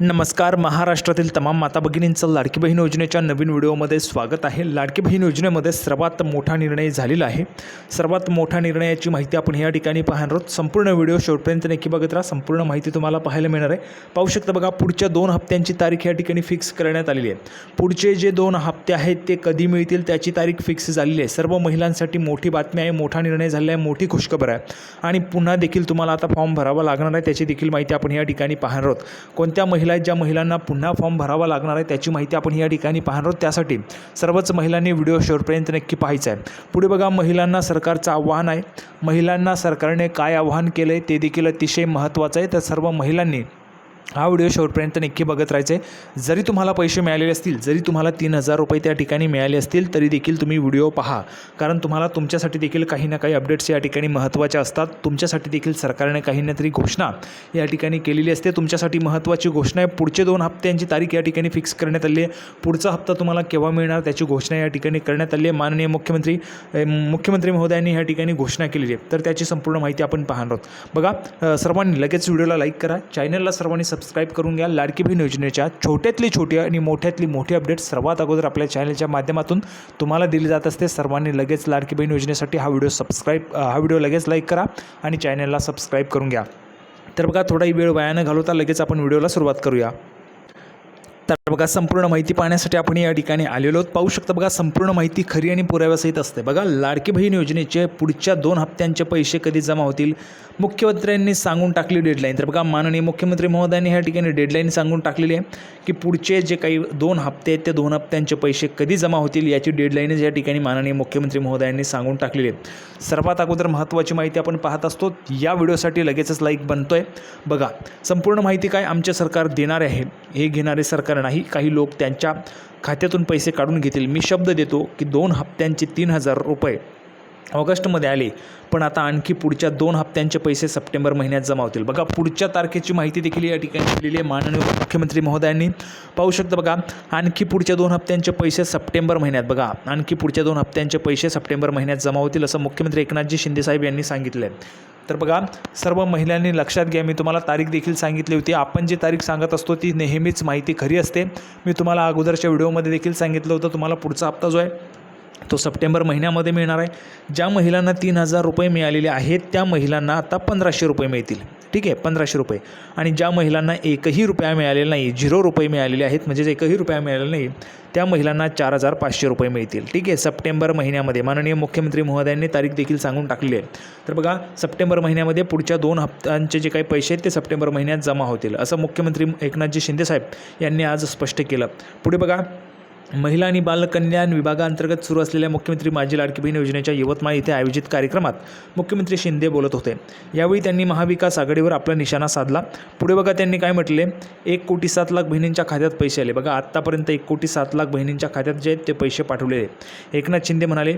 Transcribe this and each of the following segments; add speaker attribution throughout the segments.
Speaker 1: नमस्कार महाराष्ट्रातील तमाम माता भगिनींचं लाडकी बहीण योजनेच्या नवीन व्हिडिओमध्ये स्वागत आहे. लाडकी बहीण योजनेमध्ये सर्वात मोठा निर्णय झालेला आहे. सर्वात मोठा निर्णयाची माहिती आपण या ठिकाणी पाहणार आहोत. संपूर्ण व्हिडिओ शेवटपर्यंत नक्की बघत राहा. संपूर्ण माहिती तुम्हाला पाहायला मिळणार आहे. पाहू शकता बघा पुढच्या दोन हप्त्यांची तारीख या ठिकाणी फिक्स करण्यात आलेली आहे. पुढचे जे दोन हप्ते आहेत ते कधी मिळतील त्याची तारीख फिक्स झालेली आहे. सर्व महिलांसाठी मोठी बातमी आहे मोठा निर्णय झालेला आहे मोठी खुशखबर आहे. आणि पुन्हा देखील तुम्हाला आता फॉर्म भरावा लागणार आहे त्याची देखील माहिती आपण या ठिकाणी पाहणार आहोत. कोणत्या महिला आहेत ज्या महिलांना पुन्हा फॉर्म भरावा लागणार आहे त्याची माहिती आपण या ठिकाणी पाहणार आहोत. त्यासाठी सर्वच महिलांनी व्हिडिओ शेवटपर्यंत नक्की पाहायचा आहे. पुढे बघा महिलांना सरकारचं आव्हान आहे. महिलांना सरकारने काय आव्हान केलं आहे ते देखील अतिशय महत्त्वाचं आहे. तर सर्व महिलांनी हा व्हिडिओ शेवटपर्यंत नक्की बघत राहायचे जरी तुम्हाला पैसे मिळालेले असतील जरी तुम्हाला तीन हजार रुपये त्या ठिकाणी मिळाले असतील तरी देखील तुम्ही व्हिडिओ पहा. कारण तुम्हाला तुमच्यासाठी देखील काही ना काही अपडेट्स या ठिकाणी महत्त्वाच्या असतात. तुमच्यासाठी देखील सरकारने काही ना तरी घोषणा या ठिकाणी केलेली असते. तुमच्यासाठी महत्त्वाची घोषणा आहे. पुढचे दोन हप्त्यांची तारीख या ठिकाणी फिक्स करण्यात आली आहे. पुढचा हप्ता तुम्हाला केव्हा मिळणार त्याची घोषणा या ठिकाणी करण्यात आली आहे. माननीय मुख्यमंत्री मुख्यमंत्री महोदयांनी या ठिकाणी घोषणा केलेली आहे. तर त्याची संपूर्ण माहिती आपण पाहणार आहोत. बघा सर्वांनी लगेच व्हिडिओला लाईक करा. चॅनलला सर्वांनी सबस्क्राईब करून घ्या. लाडकी बहीण योजनेच्या छोट्यातली छोटी आणि मोठ्यातली मोठी अपडेट सर्वात अगोदर आपल्या चॅनलच्या माध्यमातून तुम्हाला दिली जात असते. सर्वांनी लगेच लाडकी बहीण योजनेसाठी हा व्हिडिओ सबस्क्राईब हा व्हिडिओ लगेच लाईक करा आणि चॅनलला सबस्क्राईब करून घ्या. तर बघा थोडाही वेळ वाया घालवता लगेच आपण व्हिडिओला सुरुवात करूया. तर बघा संपूर्ण माहिती पाहण्यासाठी आपण या ठिकाणी आलेलो आहोत. पाहू शकता बघा संपूर्ण माहिती खरी आणि पुराव्यासहित असते. बघा लाडकी बहीण योजनेचे पुढच्या दोन हप्त्यांचे पैसे कधी जमा होतील? मुख्यमंत्र्यांनी सांगून टाकली डेडलाईन तर बघा माननीय मुख्यमंत्री महोदयांनी ह्या ठिकाणी डेडलाईन सांगून टाकलेली आहे की पुढचे जे काही दोन हप्ते आहेत ते दोन हप्त्यांचे पैसे कधी जमा होतील याची डेडलाईनच या ठिकाणी माननीय मुख्यमंत्री महोदयांनी सांगून टाकलेली आहे सर्वात अगोदर महत्त्वाची माहिती आपण पाहत असतो. या व्हिडिओसाठी लगेचच लाईक बनतोय. बघा संपूर्ण माहिती काय आमचे सरकार देणार आहे हे घेणारे सरकार नाही. काही लोक त्यांच्या खात्यातून पैसे काढून घेतील. मी शब्द देतो की दोन हप्त्यांचे तीन हजार रुपये ऑगस्टमध्ये आले पण आता आणखी पुढच्या दोन हप्त्यांचे पैसे सप्टेंबर महिन्यात जमा होतील. बघा पुढच्या तारखेची माहिती देखील या ठिकाणी दिलेली आहे. माननीय मुख्यमंत्री महोदयांनी. पाहू शकता बघा आणखी पुढच्या दोन हप्त्यांचे पैसे सप्टेंबर महिन्यात बघा आणखी पुढच्या दोन हप्त्यांचे पैसे सप्टेंबर महिन्यात जमा होतील असं मुख्यमंत्री एकनाथजी शिंदेसाहेब यांनी सांगितलं आहे तर बघा सर्व महिलांनी लक्षात घ्या मी तुम्हाला तारीख देखील सांगितली होती. आपण जी तारीख सांगत असतो ती नेहमीच माहिती खरी असते. मी तुम्हाला अगोदरच्या व्हिडिओमध्ये देखील सांगितलं होतं तुम्हाला पुढचा हप्ता जो आहे तो सप्टेंबर महिन्यामध्ये मिळणार आहे. ज्या महिलांना तीन हजार रुपये मिळालेले आहेत त्या महिलांना आता पंधराशे रुपये मिळतील. ठीक आहे पंधराशे रुपये. आणि ज्या महिलांना एकही रुपया मिळालेला नाही झिरो रुपये मिळालेले आहेत म्हणजेच एकही रुपया मिळालेला नाही त्या महिलांना चार हजार पाचशे रुपये मिळतील. ठीक आहे सप्टेंबर महिन्यामध्ये. माननीय मुख्यमंत्री महोदयांनी तारीख देखील सांगून टाकली आहे. तर बघा सप्टेंबर महिन्यामध्ये पुढच्या दोन हप्त्यांचे जे काही पैसे आहेत ते सप्टेंबर महिन्यात जमा होतील असं मुख्यमंत्री एकनाथजी शिंदेसाहेब यांनी आज स्पष्ट केलं. पुढे बघा महिला आणि बालकल्याण विभागाअंतर्गत सुरू असलेल्या मुख्यमंत्री माझी लाडकी बहीण योजनेच्या यवतमाळ येथे आयोजित कार्यक्रमात मुख्यमंत्री शिंदे बोलत होते. यावेळी त्यांनी महाविकास आघाडीवर आपला निशाणा साधला. पुढे बघा त्यांनी काय म्हटले? एक कोटी सात लाख बहिणींच्या खात्यात पैसे आले. बघा आत्तापर्यंत एक कोटी सात लाख बहिणींच्या खात्यात जे आहेत ते पैसे पाठवलेले. एकनाथ शिंदे म्हणाले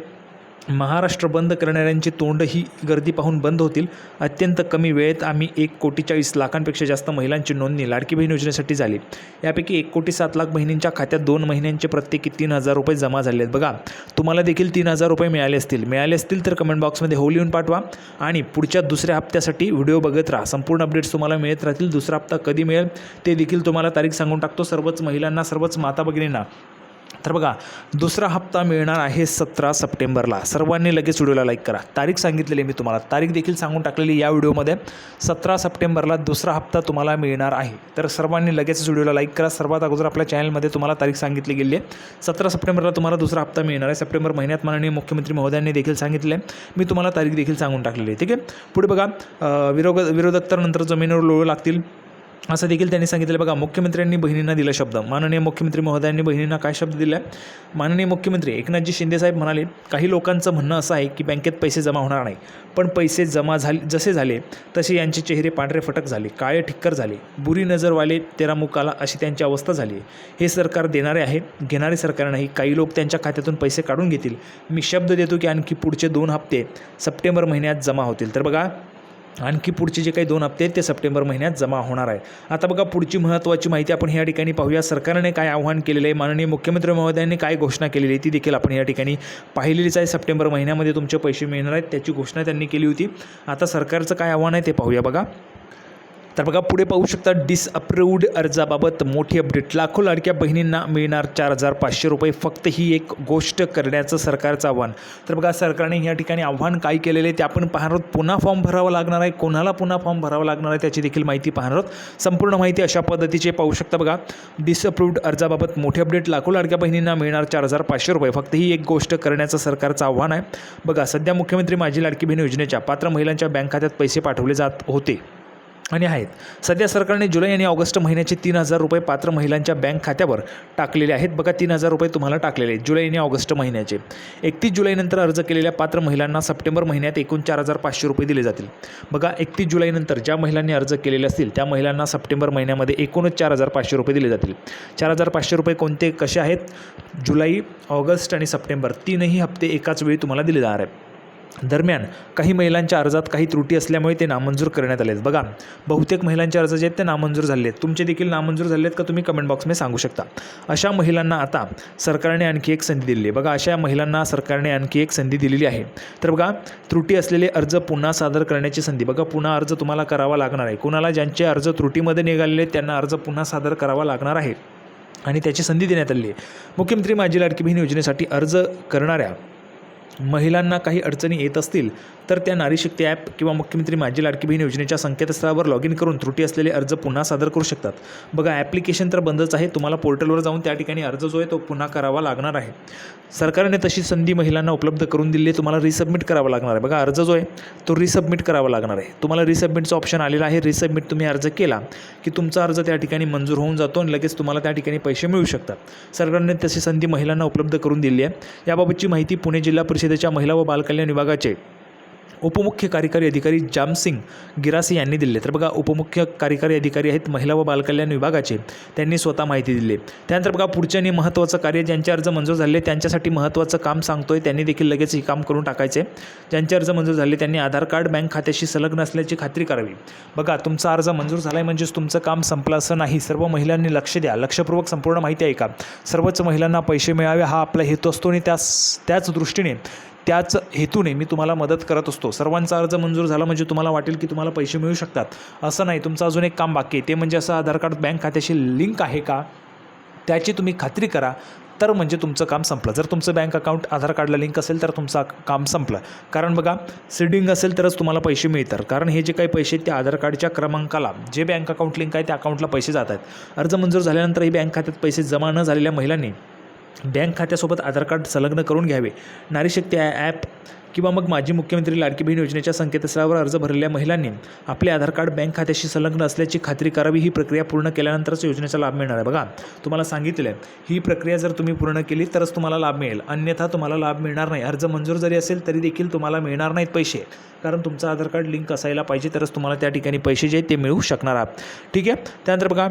Speaker 1: महाराष्ट्र बंद करणाऱ्यांची तोंड ही गर्दी पाहून बंद होतील. अत्यंत कमी वेळेत आम्ही एक कोटी चाळीस लाखांपेक्षा जास्त महिलांची नोंदणी लाडकी बहीण योजनेसाठी झाली. यापैकी एक कोटी सात लाख बहिणींच्या खात्यात दोन महिन्यांचे प्रत्येकी तीन हजार रुपये जमा झाले आहेत. बघा तुम्हाला देखील तीन हजार रुपये मिळाले असतील. मिळाले असतील तर कमेंट बॉक्समध्ये हो लिहून पाठवा आणि पुढच्या दुसऱ्या हप्त्यासाठी व्हिडिओ बघत राहा. संपूर्ण अपडेट्स तुम्हाला मिळत राहतील. दुसरा हप्ता कधी मिळेल ते देखील तुम्हाला तारीख सांगून टाकतो. सर्वच महिलांना सर्वच माता भगिनींना तर बघा दुसरा हप्ता मिळणार आहे सतरा सप्टेंबरला. सर्वांनी लगेच व्हिडिओला लाईक करा. तारीख सांगितलेली आहे मी तुम्हाला. तारीख देखील सांगून टाकलेली या व्हिडिओमध्ये. सतरा सप्टेंबरला दुसरा हप्ता तुम्हाला मिळणार आहे. तर सर्वांनी लगेच व्हिडिओला लाईक करा. सर्वात अगोदर आपल्या चॅनलमध्ये तुम्हाला तारीख सांगितली गेली आहे. सतरा सप्टेंबरला तुम्हाला दुसरा हप्ता मिळणार आहे. सप्टेंबर महिन्यात माननीय मुख्यमंत्री महोदयांनी देखील सांगितले आहे. मी तुम्हाला तारीख देखील सांगून टाकलेली आहे. ठीक आहे? पुढे बघा विरोध विरोधक तर नंतर जमिनीवर लोळू लागतील. असं देखील त्यांनी सांगितलं बघा मुख्यमंत्र्यांनी बहिणींना दिला शब्द. माननीय मुख्यमंत्री महोदयांनी बहिणींना काय शब्द दिला माननीय मुख्यमंत्री एकनाथजी शिंदेसाहेब म्हणाले काही लोकांचं म्हणणं असं आहे की बँकेत पैसे जमा होणार नाही. पण पैसे जमा झाले जसे झाले तसे यांचे चेहरे पांढरे फटक झाले काळे ठिक्कर झाले. बुरी नजरवाले तेरा मुकाला अशी त्यांची अवस्था झाली हे सरकार देणारे आहे घेणारे सरकार नाही. काही लोक त्यांच्या खात्यातून पैसे काढून घेतील. मी शब्द देतो की आणखी पुढचे दोन हप्ते सप्टेंबर महिन्यात जमा होतील. तर बघा आणखी पुढचे जे काही दोन हप्ते आहेत ते सप्टेंबर महिन्यात जमा होणार आहे. आता बघा पुढची महत्त्वाची माहिती आपण या ठिकाणी पाहूया. सरकारने काय आव्हान केलेलं आहे? माननीय मुख्यमंत्री महोदयांनी काय घोषणा केलेली आहे? ती देखील आपण या ठिकाणी पाहिलेलीच आहे. सप्टेंबर महिन्यामध्ये तुमचे पैसे मिळणार आहेत त्याची घोषणा त्यांनी केली होती. आता सरकारचं काय आव्हान आहे ते पाहूया बघा. तर बघा पुढे पाहू शकता डिसअप्रूव्ड अर्जाबाबत मोठी अपडेट लाखो लाडक्या बहिणींना मिळणार चार हजार पाचशे रुपये. फक्त ही एक गोष्ट करण्याचं सरकारचं आव्हान. तर बघा सरकारने या ठिकाणी आव्हान काय केलेलं आहे ते आपण पाहणार आहोत. पुन्हा फॉर्म भरावा लागणार आहे. कोणाला पुन्हा फॉर्म भरावा लागणार आहे त्याची देखील माहिती पाहणार आहोत. संपूर्ण माहिती अशा पद्धतीचे पाहू शकता बघा डिसअप्रूव्ड अर्जाबाबत मोठी अपडेट लाखो लाडक्या बहिणींना मिळणार चार हजार पाचशे रुपये. फक्त ही एक गोष्ट करण्याचं सरकारचं आव्हान आहे. बघा सध्या मुख्यमंत्री माझी लाडकी बहीण योजनेच्या पात्र महिलांच्या बँक खात्यात पैसे पाठवले जात होते. आणि आहेत. सध्या सरकारने जुलै आणि ऑगस्ट महिन्याचे तीन हजार रुपये पात्र महिलांच्या बँक खात्यावर टाकलेले आहेत. बघा तीन हजार रुपये तुम्हाला टाकलेले आहेत जुलै आणि ऑगस्ट महिन्याचे. एकतीस जुलैनंतर अर्ज केलेल्या पात्र महिलांना सप्टेंबर महिन्यात एकूण चार हजार पाचशे रुपये दिले जातील. बघा एकतीस जुलैनंतर ज्या महिलांनी अर्ज केलेले असतील त्या महिलांना सप्टेंबर महिन्यामध्ये एकूणच चार हजार पाचशे रुपये दिले जातील. चार हजार पाचशे रुपये कोणते कसे आहेत? जुलै ऑगस्ट आणि सप्टेंबर तीनही हप्ते एकाच वेळी तुम्हाला दिले जाणार आहे दरम्यान काही महिलांच्या अर्जात काही त्रुटी असल्यामुळे ते नामंजूर करण्यात आले आहेत बघा बहुतेक महिलांचे अर्ज जे आहेत ते नामंजूर झाले आहेत तुमचे देखील नामंजूर झाले आहेत का तुम्ही कमेंट बॉक्समध्ये सांगू शकता. अशा महिलांना आता सरकारने आणखी एक संधी दिलेली आहे. बघा अशा महिलांना सरकारने आणखी एक संधी दिलेली आहे. तर बघा त्रुटी असलेले अर्ज पुन्हा सादर करण्याची संधी. बघा पुन्हा अर्ज तुम्हाला करावा लागणार आहे. कुणाला ज्यांचे अर्ज त्रुटीमध्ये निघालेले आहेत त्यांना अर्ज पुन्हा सादर करावा लागणार आहे. आणि त्याची संधी देण्यात आली आहे. मुख्यमंत्री माझी लाडकी बहीण योजनेसाठी अर्ज करणाऱ्या महिलांना काही अडचणी येत असतील तर त्या नारी शक्ती ॲप किंवा मुख्यमंत्री माझी लाडकी बहीण योजनेच्या संकेतस्थळावर लॉग इन करून त्रुटी असलेले अर्ज पुन्हा सादर करू शकतात. बघा ॲप्लिकेशन तर बंदच आहे. तुम्हाला पोर्टलवर जाऊन त्या ठिकाणी अर्ज जो आहे तो पुन्हा करावा लागणार आहे. सरकारने तशी संधी महिलांना उपलब्ध करून दिली आहे. तुम्हाला रिसबमिट करावा लागणार आहे. बघा अर्ज जो आहे तो रिसबमिट करावा लागणार आहे. तुम्हाला रिसबमिटचं ऑप्शन आलेलं आहे. रिसबमिट तुम्ही अर्ज केला की तुमचा अर्ज त्या ठिकाणी मंजूर होऊन जातो आणि लगेच तुम्हाला त्या ठिकाणी पैसे मिळू शकतात. सरकारने तशी संधी महिलांना उपलब्ध करून दिली आहे. याबाबतची माहिती पुणे जिल्हा परिषद परिषदेच्या महिला व बालकल्याण विभागाचे उपमुख्य कार्यकारी अधिकारी जामसिंग गिरासी यांनी दिले. तर बघा उपमुख्य कार्यकारी अधिकारी आहेत महिला व बालकल्याण विभागाचे. त्यांनी स्वतः माहिती दिली. त्यानंतर बघा पुढचे आणि महत्त्वाचं कार्य ज्यांचे अर्ज मंजूर झाले त्यांच्यासाठी महत्त्वाचं काम सांगतोय. त्यांनी देखील लगेच हे काम करून टाकायचे. ज्यांचे अर्ज मंजूर झाले त्यांनी आधार कार्ड बँक खात्याशी संलग्न असल्याची खात्री करावी. बघा तुमचा अर्ज मंजूर झाला आहे म्हणजेच तुमचं काम संपलं असं नाही. सर्व महिलांनी लक्ष द्या. लक्षपूर्वक संपूर्ण माहिती ऐका. सर्वच महिलांना पैसे मिळावे हा आपला हेतू असतो आणि त्याच त्याच दृष्टीने त्याच हेतूने मी तुम्हाला मदत करत असतो. सर्वांचा अर्ज मंजूर झाला म्हणजे तुम्हाला वाटेल की तुम्हाला पैसे मिळू शकतात. असं नाही तुमचं अजून एक काम बाकी आहे. ते म्हणजे असं आधार कार्ड बँक खात्याशी लिंक आहे का? त्याची तुम्ही खात्री करा. तर म्हणजे तुमचं काम संपलं. जर तुमचं बँक अकाउंट आधार कार्डला लिंक असेल तर तुमचं काम संपलं. कारण बघा सीडिंग असेल तरच तुम्हाला पैसे मिळतात. कारण हे जे काही पैसे आहेत ते आधार कार्डच्या क्रमांकाला जे बँक अकाउंट लिंक आहे त्या अकाउंटला पैसे जात आहेत. अर्ज मंजूर झाल्यानंतरही बँक खात्यात पैसे जमा न झालेल्या महिलांनी बँक खात्यासोबत आधार कार्ड संलग्न करून घ्यावे. नारी शक्ती ॲप किंवा मग माजी मुख्यमंत्री लाडकी बहीण योजनेच्या संकेतस्थळावर अर्ज भरलेल्या महिलांनी आपले आधार कार्ड बँक खात्याशी संलग्न असल्याची खात्री करावी ही प्रक्रिया पूर्ण केल्यानंतरच योजनेचा लाभ मिळणार आहे. बघा तुम्हाला सांगितलं आहे. ही प्रक्रिया जर तुम्ही पूर्ण केली तरच तुम्हाला लाभ मिळेल. अन्यथा तुम्हाला लाभ मिळणार नाही. अर्ज मंजूर जरी असेल तरी देखील तुम्हाला मिळणार नाहीत पैसे. कारण तुमचं आधार कार्ड लिंक असायला पाहिजे तरच तुम्हाला त्या ठिकाणी पैसे जे आहेत ते मिळू शकणार आहात. ठीक आहे? त्यानंतर बघा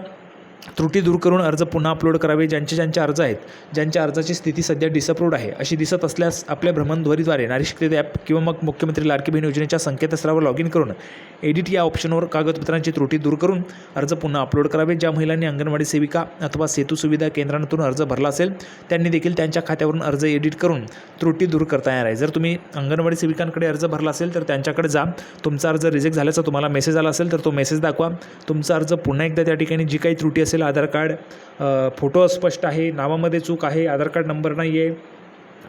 Speaker 1: त्रुटी दूर करून अर्ज पुन्हा अपलोड करावे ज्यांचे ज्यांचे अर्ज आहेत ज्यांच्या अर्जाची स्थिती सध्या डिसअप्रूव्ड आहे अशी दिसत असल्यास आपल्या भ्रमणध्वरीद्वारे नारीशक्ती ॲप किंवा मग मुख्यमंत्री लाडकी बहीण योजनेच्या संकेतस्थळावर लॉग इन करून एडिट या ऑप्शनवर कागदपत्रांची त्रुटी दूर करून अर्ज पुन्हा अपलोड करावे. ज्या महिलांनी अंगणवाडी सेविका अथवा सेतू सुविधा केंद्रांतून अर्ज भरला असेल त्यांनी देखील त्यांच्या खात्यावरून अर्ज एडिट करून त्रुटी दूर करता येणार आहे. जर तुम्ही अंगणवाडी सेविकांकडे अर्ज भरला असेल तर त्यांच्याकडे जा. तुमचा अर्ज रिजेक्ट झाल्याचा तुम्हाला मेसेज आला असेल तर तो मेसेज दाखवा. तुमचा अर्ज पुन्हा एकदा त्या ठिकाणी जी काही त्रुटी असेल आधार कार्ड. फोटो अस्पष्ट आहे नावामध्ये चूक आहे आधार कार्ड नंबर नाही आहे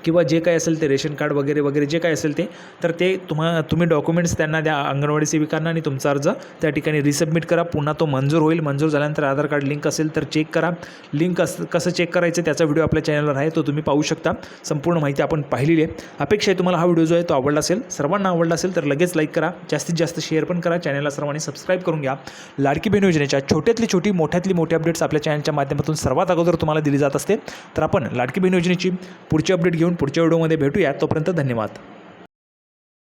Speaker 1: किंवा जे काही असेल ते रेशन कार्ड वगैरे वगैरे जे काही असेल ते तर ते तुम्हा तुम्ही डॉक्युमेंट्स त्यांना द्या अंगणवाडी सेविकांना आणि तुमचा अर्ज त्या ठिकाणी रिसबमिट करा. पुन्हा तो मंजूर होईल. मंजूर झाल्यानंतर आधार कार्ड लिंक असेल तर चेक करा. लिंक कसं कसं चेक करायचं त्याचा व्हिडिओ आपल्या चॅनलवर आहे तो तुम्ही पाहू शकता. संपूर्ण माहिती आपण पाहिलेली आहे. अपेक्षा आहे तुम्हाला हा व्हिडिओ जो आहे तो आवडला असेल. सर्वांना आवडला असेल तर लगेच लाईक करा. जास्तीत जास्त शेअर पण करा. चॅनलला सर्वांनी सबस्क्राईब करून घ्या. लाडकी बहीण योजनेच्या छोट्यातली छोटी मोठ्यातली मोठी अपडेट्स आपल्या चॅनलच्या माध्यमातून सर्वात अगोदर तुम्हाला दिली जात असते. तर आपण लाडकी बहीण योजनेची पुढची अपडेट घेऊन पुढच्या व्हिडिओमध्ये भेटूया तोपर्यंत धन्यवाद.